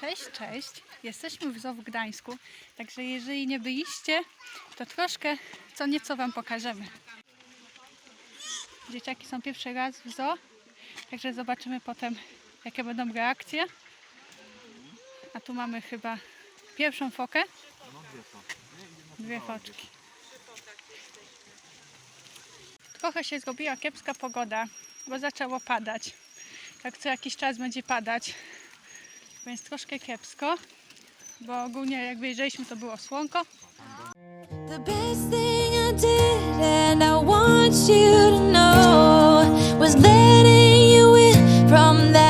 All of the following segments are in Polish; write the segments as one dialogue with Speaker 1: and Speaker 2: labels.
Speaker 1: Cześć, cześć. Jesteśmy w zoo w Gdańsku, także jeżeli nie byliście, to troszkę co nieco Wam pokażemy. Dzieciaki są pierwszy raz w zoo, także zobaczymy potem, jakie będą reakcje. A tu mamy chyba pierwszą fokę. Dwie foczki. Trochę się zrobiła kiepska pogoda, bo zaczęło padać. Tak co jakiś czas będzie padać więc troszkę kiepsko, bo ogólnie jak wyjeżdżaliśmy to było słonko.
Speaker 2: The best thing I did, and I want you to know, was letting you in from that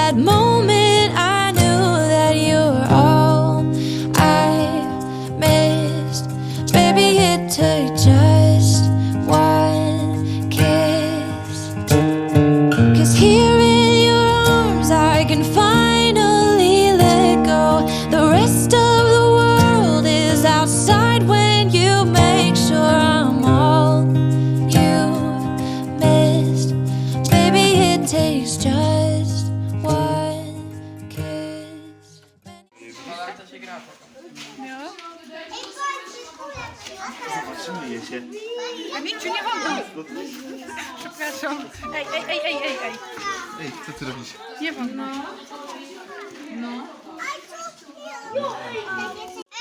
Speaker 1: No.
Speaker 3: Zatrzymuję się.
Speaker 1: A Miciu, nie wolno! Przepraszam. Ej, ej, ej, ej, ej, ej.
Speaker 3: Ej, co ty robisz?
Speaker 1: Nie wolno. No.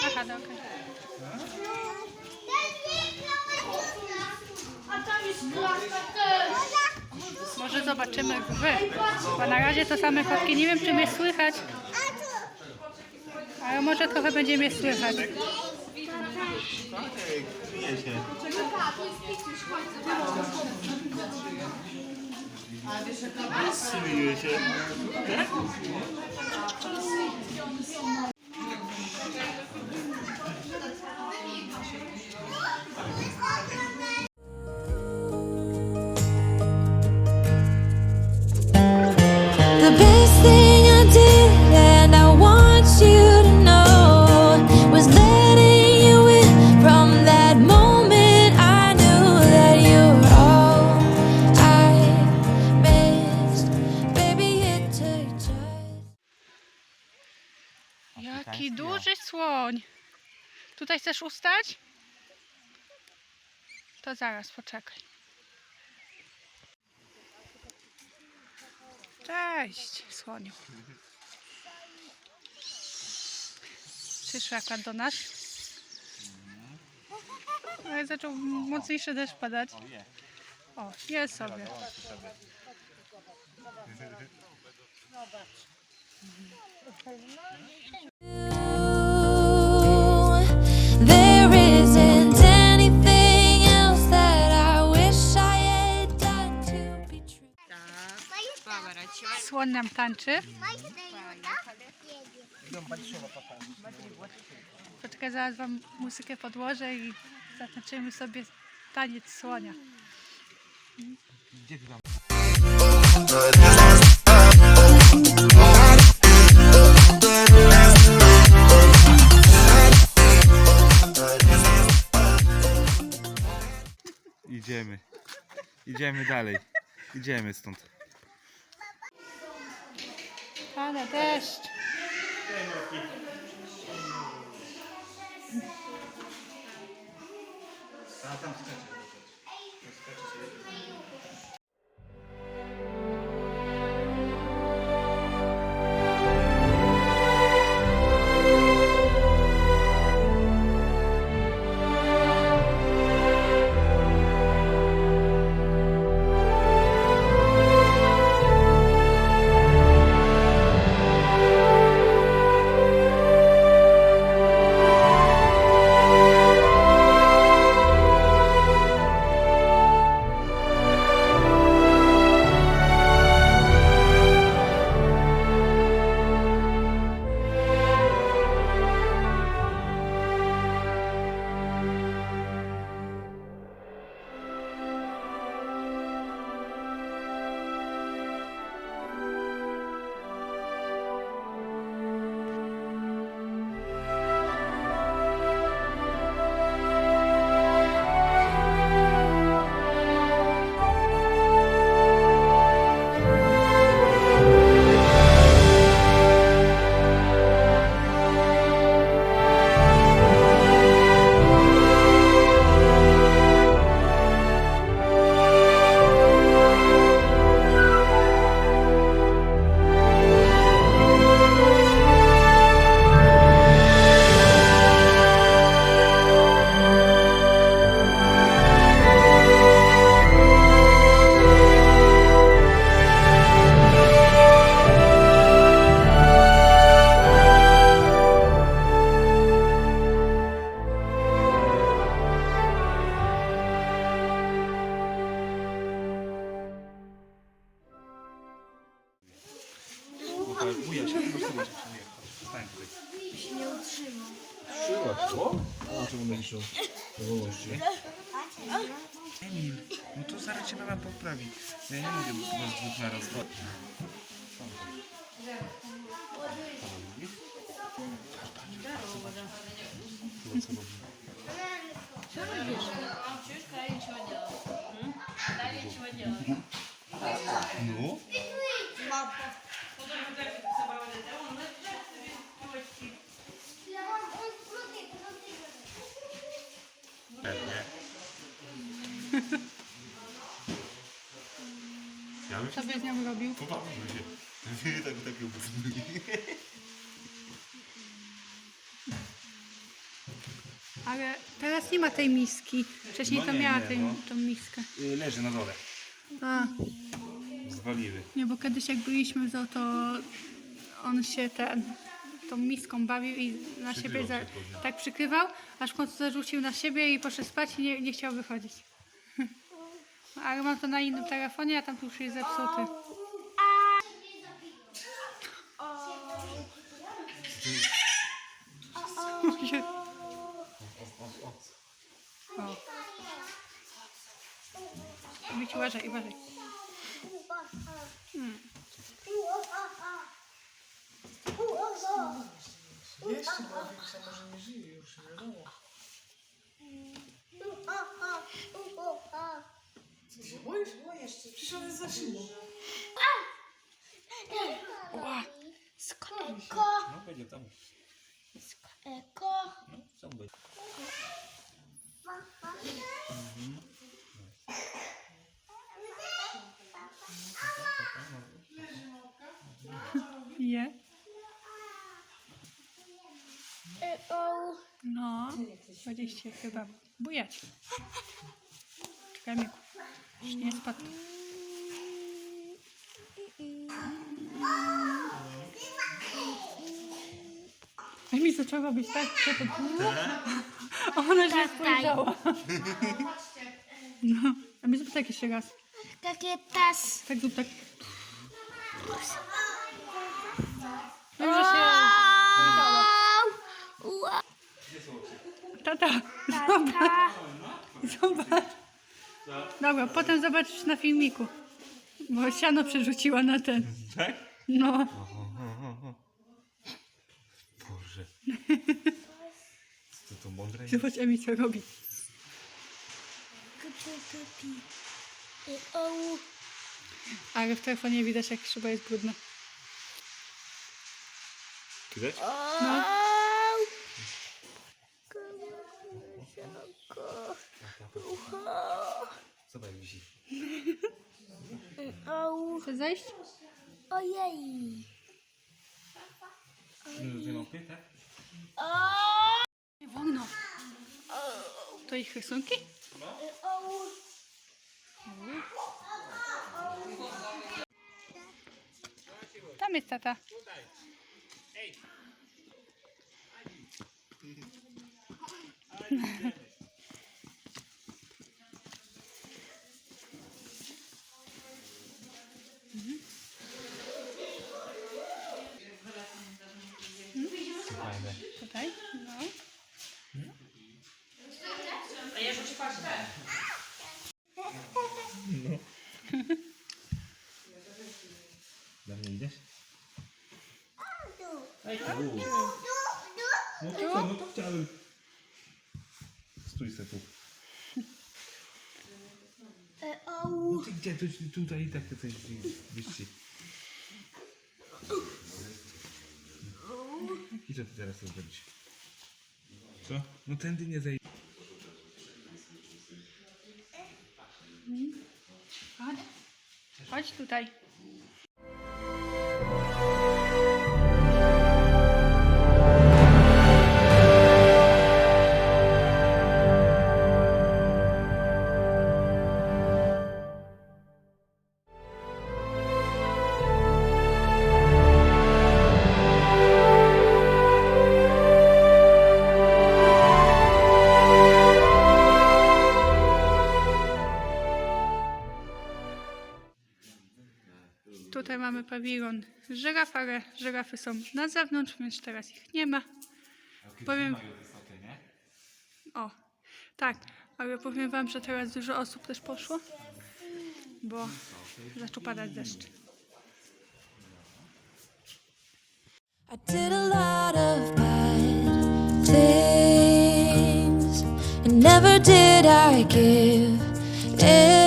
Speaker 1: Aha, dobra. Może zobaczymy wy. Bo na razie to same fotki. Nie wiem, czy mnie słychać. Ale może trochę będzie mnie słychać.
Speaker 3: Kryję się. Zatrzymuję
Speaker 1: Tutaj chcesz ustać? To zaraz, poczekaj. Cześć, słoniu. Przyszły akurat do nas. Ale zaczął mocniejszy deszcz padać. O, jest sobie.
Speaker 2: There
Speaker 1: Słoń nam tańczy. Poczekaj, zaraz wam muzykę podłożę i zatańczymy sobie taniec słonia.
Speaker 3: Idziemy. Idziemy dalej. Idziemy stąd. Kochany teść. A tam.
Speaker 4: A czemu będziesz o wolności?
Speaker 3: Emil, no to zaraz cię mama poprawi. Ja nie mogę bez dwóch naraz. No? Pewnie. Ja bym
Speaker 1: Co byś z nią robił?
Speaker 3: Popatrzmy się. Tak, takie
Speaker 1: Ale teraz nie ma tej miski. Wcześniej
Speaker 3: No
Speaker 1: to
Speaker 3: nie,
Speaker 1: miała
Speaker 3: nie,
Speaker 1: tej,
Speaker 3: no.
Speaker 1: tą miskę.
Speaker 3: Leży na dole.
Speaker 1: A,
Speaker 3: Zwaliły.
Speaker 1: nie, bo kiedyś jak byliśmy, to, to on się ten, tą miską bawił i na siebie za,
Speaker 3: się
Speaker 1: tak przykrywał, aż w końcu zarzucił na siebie i poszedł spać i nie, nie chciał wychodzić. Ale mam to na innym telefonie, a tam już jest zepsuty. O. Mieć uważaj, uważaj.
Speaker 4: Wiksa może nie żyje już, nie wiadomo. Co się boisz? O, jeszcze. Przecież on jest za szybą.
Speaker 3: No będzie tam.
Speaker 5: Eko.
Speaker 3: No, co będzie?
Speaker 1: 20 chyba bujać. Czekaj, Miku. Już nie spadł. A mi zaczęła być tak, że to było. Ona się tak, tak. spojrzała. No. A mi zrób tak jeszcze raz.
Speaker 5: Takie tas.
Speaker 1: Tak zrób tak. No Dobrze się...
Speaker 5: Wow! Wow!
Speaker 1: Tata, zobacz. Zobacz. Dobra, potem zobaczysz na filmiku. Bo siano przerzuciła na ten.
Speaker 3: Tak?
Speaker 1: No.
Speaker 3: Boże. Co to mądre jest?
Speaker 1: Zobacz Emi co robi. Ale w telefonie widać jak szyba jest brudna.
Speaker 3: Widać?
Speaker 1: No.
Speaker 3: Zobacz jak wisi.
Speaker 5: Au.
Speaker 1: Chcesz zejść?
Speaker 5: Ojej.
Speaker 3: No, małpy, tak?
Speaker 1: Nie wolno. To ich rysunki? Tam jest tata.
Speaker 3: Fajne.
Speaker 1: Tutaj? No.
Speaker 3: Na mnie idziesz? Tu. No to co, no to chciałem. Stój se tu. No ty gdzie? Tu, tutaj i tak chcesz wyjść. I co ty teraz zrobić? Co? No tędy nie zejdzie.
Speaker 1: Chodź. Chodź tutaj. pawilon żyraf, ale żyrafy są na zewnątrz, więc teraz ich nie ma. Powiem... O, tak, ale powiem Wam, że teraz dużo osób też poszło, bo zaczął padać deszcz.
Speaker 2: I did a lot of bad things, and never did I give.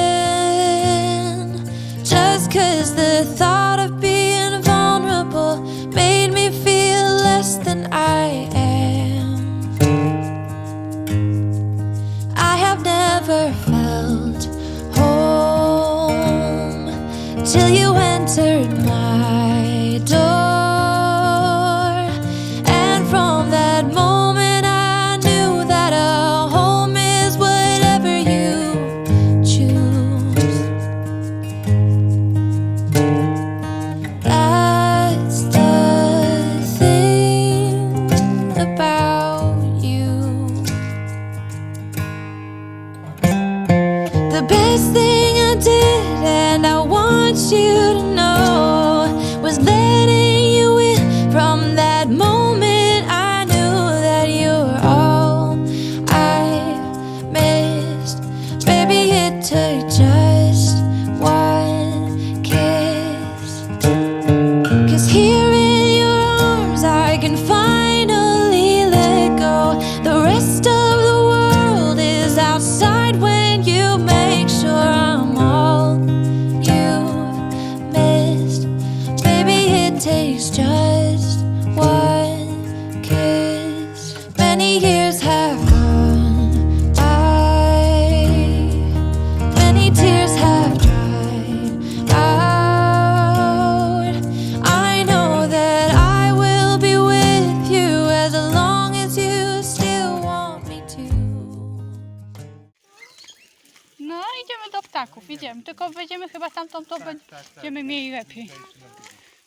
Speaker 1: tylko będziemy chyba tamtą to tak, tak, będziemy tak, mieli lepiej.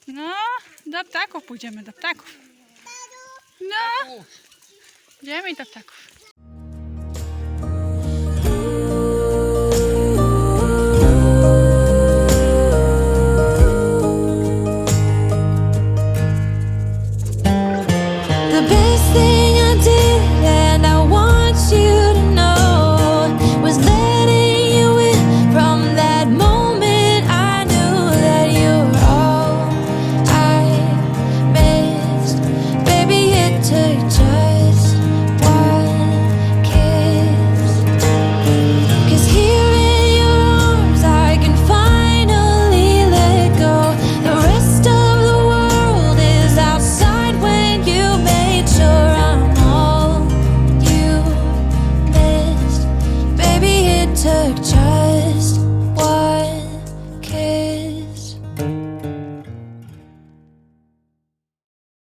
Speaker 1: No, do ptaków pójdziemy, do ptaków. No, idziemy do ptaków.